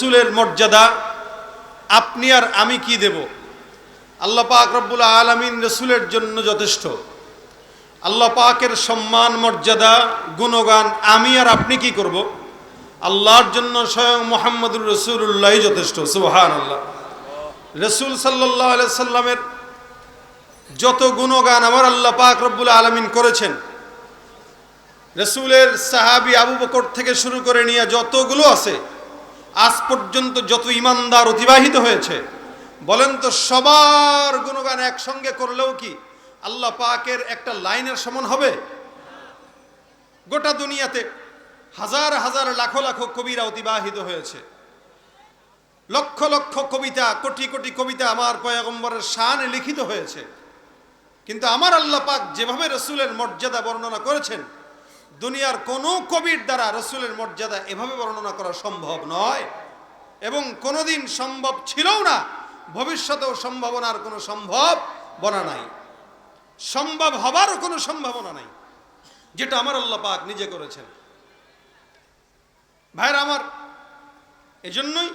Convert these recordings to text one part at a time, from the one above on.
রসুলের মর্যাদা, আপনি আর আমি কি দেব? আল্লাহ পাক রব্বুল আলমিন রসুলের জন্য যথেষ্ট। আল্লাহ পাকের সম্মান, মর্যাদা, গুণগান আমি আর আপনি কি করব? আল্লাহর জন্য স্বয়ং মোহাম্মদুর রসুল্লাহ যথেষ্ট সুবহান আল্লাহ রসুল সাল্লাহ সাল্লামের যত গুণগান আমার আল্লাহ পাক রব্বুল আলমিন করেছেন, রসুলের সাহাবি আবু বকর থেকে শুরু করে নিয়ে যতগুলো আছে আজ পর্যন্ত যত ইমানদার অতিবাহিত হয়েছে, বলেন তো সবার গুণগান একসঙ্গে করলেও কি আল্লাহ পাকের একটা লাইনের সমান হবে? গোটা দুনিয়াতে হাজার হাজার লাখো লাখো কবিরা অতিবাহিত হয়েছে। লক্ষ লক্ষ কবিতা, কোটি কোটি কবিতা আমার পয়গম্বরের শানে লিখিত হয়েছে। কিন্তু আমার আল্লাহ পাক যেভাবে রসুলের মর্যাদা বর্ণনা করেছেন দুনিয়ার কোনো কবির দ্বারা রসুলের মর্যাদা এভাবে বর্ণনা করা সম্ভব নয়। এবং কোনোদিন সম্ভব ছিলও না, ভবিষ্যতেও সম্ভাবনার কোনো সম্ভব বনা নাই। সম্ভব হবারও কোনো সম্ভাবনা নাই, যেটা আমার আল্লাহ পাক নিজে করেছেন। ভাইরা আমার, এজন্যই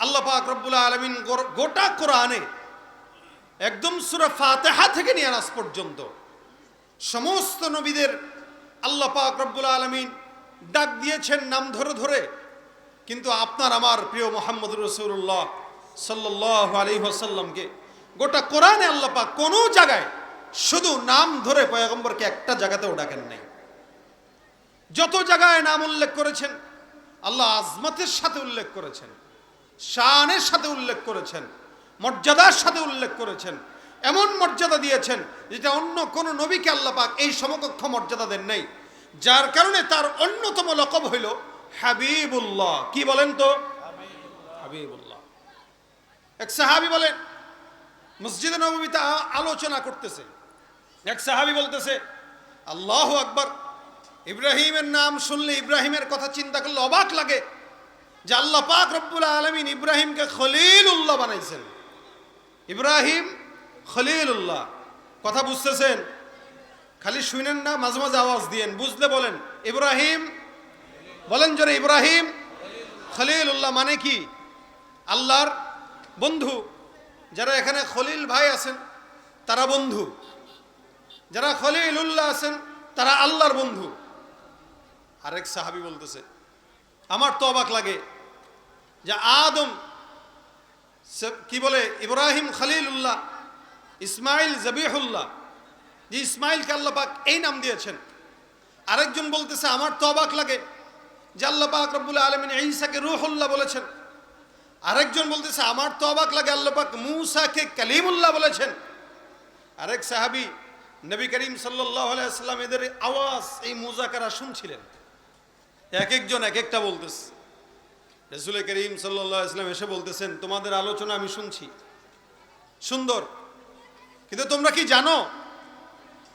আল্লাহ পাক রব্বুল আলমিন গোটা কোরআনে একদম সুরা ফাতেহা থেকে নিয়ে আনাস পর্যন্ত সমস্ত নবীদের আল্লাহ পাক রব্বুল আলমিন ডাক দিয়েছেন নাম ধরে ধরে। কিন্তু আপনার আমার প্রিয় মোহাম্মদ রসুল্লাহ সাল্লাহ আলী হাসাল্লামকে গোটা কোরআনে আল্লাহ পাক কোনো জায়গায় শুধু নাম ধরে পয়গম্বরকে একটা জায়গাতেও ডাকেন নাই। যত জায়গায় নাম উল্লেখ করেছেন, আল্লাহ আজমতের সাথে উল্লেখ করেছেন, শানের সাথে উল্লেখ করেছেন, মর্যাদার সাথে উল্লেখ করেছেন এমন মর্যাদা দিয়েছেন যেটা অন্য কোন নবীকে আল্লাহ পাক এই সমকক্ষ মর্যাদা দেন নাই। যার কারণে তার অন্যতম লকব হইল হাবিবুল্লাহ। কি বলেন তো? হাবিবুল্লাহ। এক সাহাবি বলেন, মসজিদে নবীতে আলোচনা করতেছে। এক সাহাবি বলতেছে, আল্লাহ আকবর। ইব্রাহিমের নাম শুনলে ইব্রাহিমের কথা চিন্তা করলে অবাক লাগে যে আল্লাহ পাক রব্বুল আলমিন ইব্রাহিমকে খলিল উল্লাহ বানাইছেন। ইব্রাহিম খলিল উল্লাহ কথা বুঝতেছেন? খালি শুনেন না, মাঝে মাঝে আওয়াজ দিয়েন, বুঝলে বলেন, ইব্রাহিম? বলেন জোরে, ইব্রাহিম? খলিল উল্লাহ মানে কি? আল্লাহর বন্ধু। যারা এখানে খলিল ভাই আছেন, তারা বন্ধু। যারা খলিল উল্লাহ আছেন, তারা আল্লাহর বন্ধু। আরেক সাহাবি বলতেছে, আমার তো অবাক লাগে যে আদম কি বলে? ইব্রাহিম খলিলুল্লাহ ইসমাইল জবিহুল্লাহ। যে ইসমাইলকে আল্লাহ পাক এই নাম দিয়েছেন। আরেকজন বলতেছে, আমার তো অবাক লাগে যে আল্লাহ পাক রব্বুল আলমিন ঈসাকে রুহুল্লাহ বলেছেন। আরেকজন বলতেছে, আমার তো অবাক লাগে আল্লাহ পাক মুসাকে কালিমুল্লাহ বলেছেন। আরেক সাহাবি, নবী করিম আলাইসাল্লাম এদের আওয়াজ, এই মুজাকারা শুনছিলেন। এক একজন এক একটা বলতেছে। রসুল করিম সাল্লাহ ইসলাম এসে বলতেছেন, তোমাদের আলোচনা আমি শুনছি। সুন্দর। কিন্তু তোমরা কি জানো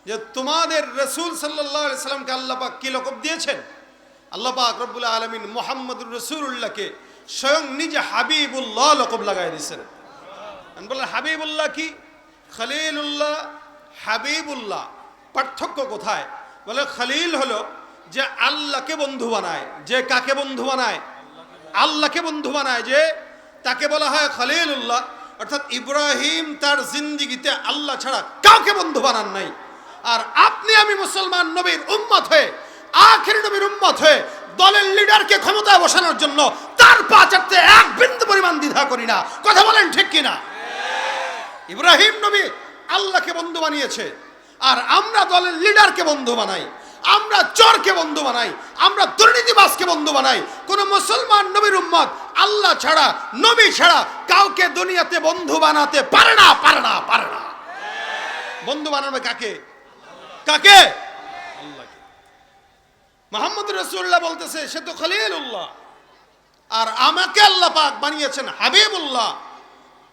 যে তোমাদের রসুল সাল্লাহ ইসলামকে আল্লাপাক কি লকব দিয়েছেন? আল্লাপাক রব্বুল আলমিন মোহাম্মদুর রসুল্লাহকে স্বয়ং নিজে হাবিবুল্লাহ লকব লাগাই দিয়েছেন। বললেন হাবিবুল্লাহ কি? খলিলুল্লাহ, হাবিবুল্লাহ। পার্থক্য কোথায়? বলে খলিল হলো যে আল্লাহকে বন্ধু বানায়, যে কাকে বন্ধু বানায়? আল্লাহকে বন্ধু বানায় যে তাকে বলা হয় খলিলুল্লাহ। অর্থাৎ ইব্রাহিম তার জিন্দিগিতে আল্লাহ ছাড়া কাউকে বন্ধু বানান নাই। আর আপনি আমি মুসলমান নবীর উম্মত হয়ে, আখের নবীর উম্মত হয়ে দলের লিডারকে ক্ষমতায় বসানোর জন্য তার পা চারতে এক বিন্দু পরিমাণ দ্বিধা করি না। কথা বলেন ঠিক কিনা ইব্রাহিম নবী আল্লাহকে বন্ধু বানিয়েছে। আর আমরা দলের লিডারকে বন্ধু বানাই, আমরা চরকে বন্ধু বানাই, আমরা দুর্নীতিবাসকে বন্ধু বানাই। কোন মুসলমান নবীর উম্মত আল্লাহ ছাড়া, নবী ছাড়া কাউকে দুনিয়াতে বন্ধু বানাতে পারে না পারে না পারে না। বন্ধু বানাবে কাকে? কাকে? মোহাম্মদ রসুল্লাহ বলতেছে, সে তো খলিলুল্লাহ। আর আমাকে আল্লাহ পাক বানিয়েছেন হাবিবুল্লাহ।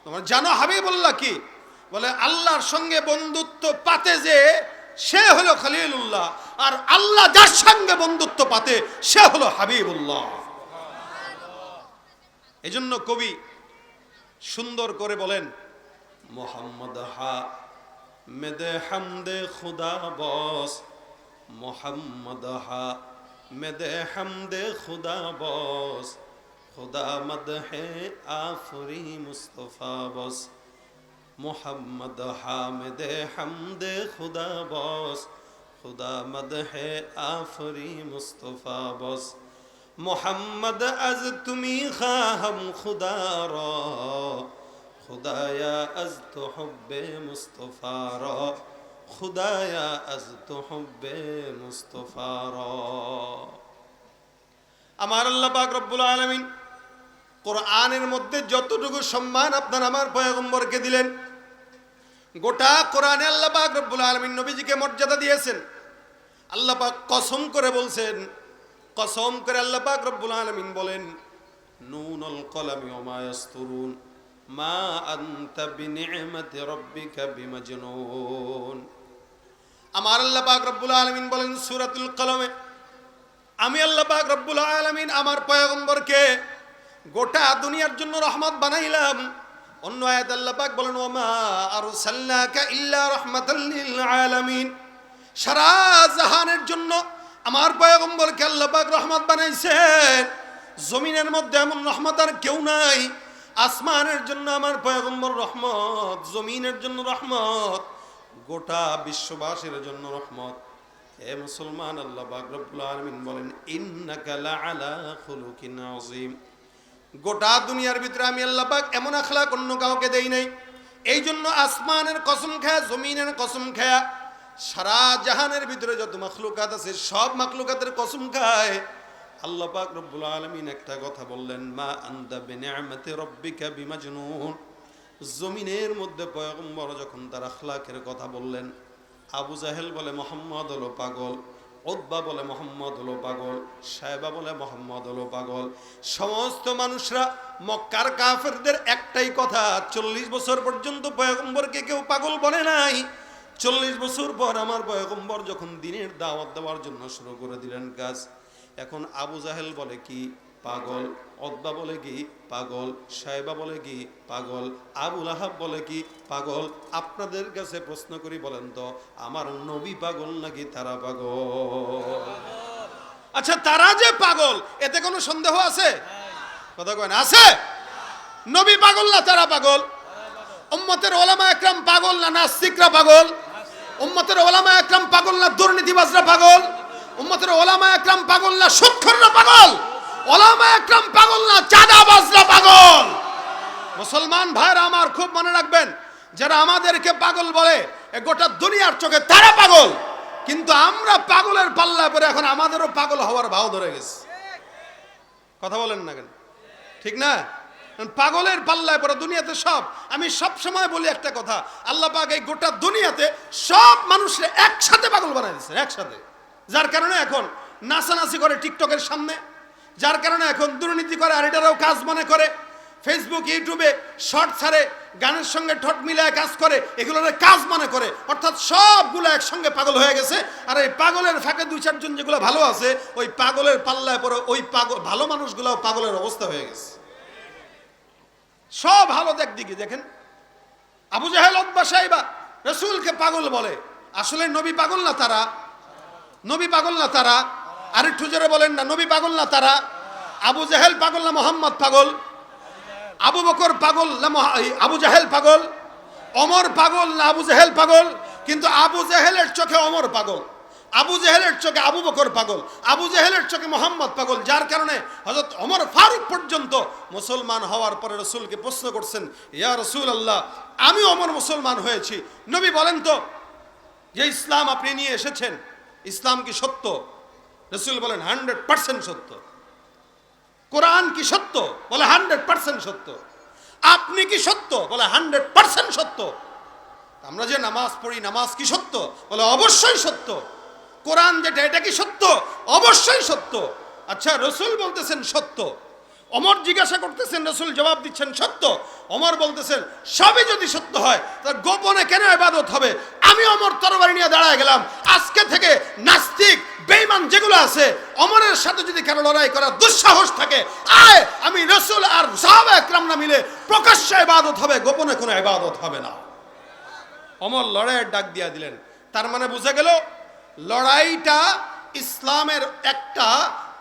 তোমার জানো হাবিবুল্লাহ কি? বলে, আল্লাহর সঙ্গে বন্ধুত্ব পাতে যে সে হলো খলিলুল্লাহ, আর আল্লাহ যার সঙ্গে বন্ধুত্ব পাতে সে হলো হাবিবুল্লাহ। এজন্য কবি সুন্দর করে বলেন, মোহাম্মদ হা মেদে হামদে খুদা বস, মোহাম্মদ হা মেদে হামদে খুদা বস, খুদা মদ হে আফরি মুস্তফা বস, মোহাম্মদ হা মেদে হামদে খুদা বস, খুদা মদ হে আফরি মুস্তফা বস। মোহাম্মদ, আজ তুমি খাহম খুদার খুদায়া আজ তো হব্বে মুস্তফার খুদায়া আজ তো হব্বে মুস্তফার আমার আল্লাহ পাক রব্বুল আলমিন কোরআনের মধ্যে যতটুকু সম্মান আপনার আমার পয়গম্বরকে দিলেন, গোটা কোরআনে আল্লাহ পাক রব্বুল আলমিন নবীজিকে মর্যাদা দিয়েছেন। আল্লাহ পাক কসম করে বলছেন কসম করে আল্লাহ পাক রব্বুল আলামিন বলেন, নুনুল কলামি ওয়া মা ইয়াসতুরুন, মা আনতা বিনি'মাতি রাব্বিকা বিমাজনুন। আমার আল্লাহ পাক রব্বুল আলামিন বলেন সূরাতুল কলমে, আমি আল্লাহ পাক রব্বুল আলামিন আমার পয়গম্বরকে গোটা দুনিয়ার জন্য রহমত বানাইলাম। অন্য আয়াত আল্লাহ পাক বলেন, ওমা আরসালনাকা ইল্লা রাহমাতাল লিল আলামিন। সারা জাহানের জন্য আমার পয়গম্বরকে আল্লাহ পাক রহমত বানাইছেন। জমিনের মধ্যে এমন রহমত আর কেউ নাই। আসমানের জন্য আমার পয়গম্বর রহমত, জমিনের জন্য রহমত, গোটা বিশ্ববাসীর জন্য রহমত। হে মুসলমান, আল্লাহ রব্বুল আলামিন বলেন, ইন্নাকা লাআলা খুলুকিন আযীম। গোটা দুনিয়ার ভিতরে আমি আল্লাহ পাক এমন আখলাক অন্য কাউকে দেই নাই। এই জন্য আসমানের কসম খায়া, জমিনের কসম খায়া সারা জাহানের ভিতরে যত মাখলুকাত আছে, সব মাখলুকাতের কসম খায়। আল্লাহ পাক রব্বুল আলামিন একটা কথা বললেন, মা আনতা বিনিআমাতি রাব্বিকা বিমাজনুন। জমিনের মধ্যে পয়গম্বর যখন তার আখলাকের কথা বললেন, আবু জাহেল বলে মোহাম্মদ হলো পাগল ওদ্বা বলে মোহাম্মদ হলো পাগল সাহেবা বলে মোহাম্মদ হলো পাগল। সমস্ত মানুষরা মক্কার কাফেরদের একটাই কথা, চল্লিশ বছর পর্যন্ত পয়গম্বরকে কেউ পাগল বলে নাই। চল্লিশ বছর পর আমার পয়গম্বর যখন দিনের দাওয়াত দেওয়ার জন্য শুরু করে দিলেন কাজ, এখন আবু জাহেল বলে কি, পাগল অদ্বা বলে কি, পাগল, সাহেবা বলে কি, পাগল আবুল আহাব বলে কি, পাগল। আপনাদের কাছে প্রশ্ন করি বলেন তো, আমার নবী পাগল নাকি তারা পাগল? আচ্ছা তারা যে পাগল, এতে কোনো সন্দেহ আছে? কথা কয় না, আছে? নবী পাগল না তারা পাগল? উম্মতের ওলামা একরাম পাগল না নাস্তিকরা পাগল? উম্মতের ওলামা একরাম পাগল না দুর্নীতিবাজরা পাগল? উম্মতের ওলামা একরাম পাগল না সুক্ষররা পাগল? ওলামা একরাম পাগল না চাঁদাবাজরা পাগল? মুসলমান ভাইরা আমার খুব মনে রাখবেন, যারা আমাদেরকে পাগল বলে, এ গোটা দুনিয়ার চোখে তারা পাগল। কিন্তু আমরা পাগলের পাল্লায় পরে এখন আমাদেরও পাগল হওয়ার ভাও ধরে গেছে। কথা বলেন না কেন? ঠিক না? পাগলের পাল্লায় পরে দুনিয়াতে সব। আমি সব সময় বলি একটা কথা, আল্লাহ পাক এই গোটা দুনিয়াতে সব মানুষের একসাথে পাগল বানাই দিচ্ছে একসাথে। যার কারণে এখন নাচানাচি করে টিকটকের সামনে, যার কারণে এখন দুর্নীতি করে আর এটারাও কাজ মনে করে। ফেসবুক ইউটিউবে শর্ট ছাড়ে, গানের সঙ্গে ঠট মিলায় কাজ করে, এগুলোর কাজ মনে করে। অর্থাৎ সবগুলো একসঙ্গে পাগল হয়ে গেছে। আর এই পাগলের ফাঁকে দুই চারজন যেগুলো ভালো আছে, ওই পাগলের পাল্লায় পরে ওই পাগল ভালো মানুষগুলো পাগলের অবস্থা হয়ে গেছে। সব ভালো দিকে দেখেন। আবু জাহেল অব্বা সাহেবা রসুলকে পাগল বলে। আসলে নবী পাগল না তারা? নবী পাগল না তারা? আরেকটু জোরে বলেন না, নবী পাগল না তারা? আবু জাহেল পাগল না মোহাম্মদ পাগল? আবু বকর পাগল না আবু জাহেল পাগল? অমর পাগল না আবু জাহেল পাগল? কিন্তু আবু জাহেলের চোখে অমর পাগল। আবু জাহেলের চোখে আবু বকর পাগল, আবু জাহেলের চোখে মোহাম্মদ পাগল, যার কারণে হজরত অমর ফারুক পর্যন্ত মুসলমান হওয়ার পরে রসুলকে প্রশ্ন করছেন, ইয়া রসুল আল্লাহ আমি অমর মুসলমান হয়েছি। নবী বলেন তো, যে ইসলাম আপনি নিয়ে এসেছেন, ইসলাম কি সত্য? রসুল বলেন, হান্ড্রেড পার্সেন্ট সত্য। কোরআন কি সত্য? বলে, হান্ড্রেড পার্সেন্ট সত্য। আপনি কি সত্য? বলে, হান্ড্রেড পার্সেন্ট সত্য। আমরা যে নামাজ পড়ি, নামাজ কি সত্য? বলে, অবশ্যই সত্য। কোরআন যেটা, এটা কি সত্য? অবশ্যই সত্য। আচ্ছা রসুল বলতেছেন সত্য। অমর জিজ্ঞাসা করতেছেন, রসুল জবাব দিচ্ছেন সত্য। অমর বলতেছেন, সবই যদি সত্য হয় তার গোপনে কেন ইবাদত হবে? আমি অমর তরবারি নিয়ে দাঁড়ায় গেলাম। আজকে থেকে নাস্তিক, বেঈমান যেগুলো আছে, অমরের সাথে যদি কারও লড়াই করার দুঃসাহস থাকে, আয়, আমি রসুল আর সাহাবা একরাম না মিলে প্রকাশ্য ইবাদত হবে, গোপনে কোনো ইবাদত হবে না। অমর লড়াইয়ের ডাক দিয়া দিলেন। তার মানে বুঝে গেল লড়াইটা ইসলামের একটা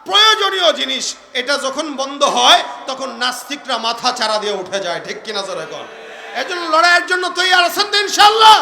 প্রয়োজনীয় জিনিস। এটা যখন বন্ধ হয়, তখন নাস্তিকরা মাথা চারা দিয়ে উঠে যায়, ঠিক কিনা জোরে কর এজন্য লড়াইয়ের জন্য তৈরি আছেন তো ইনশাল্লাহ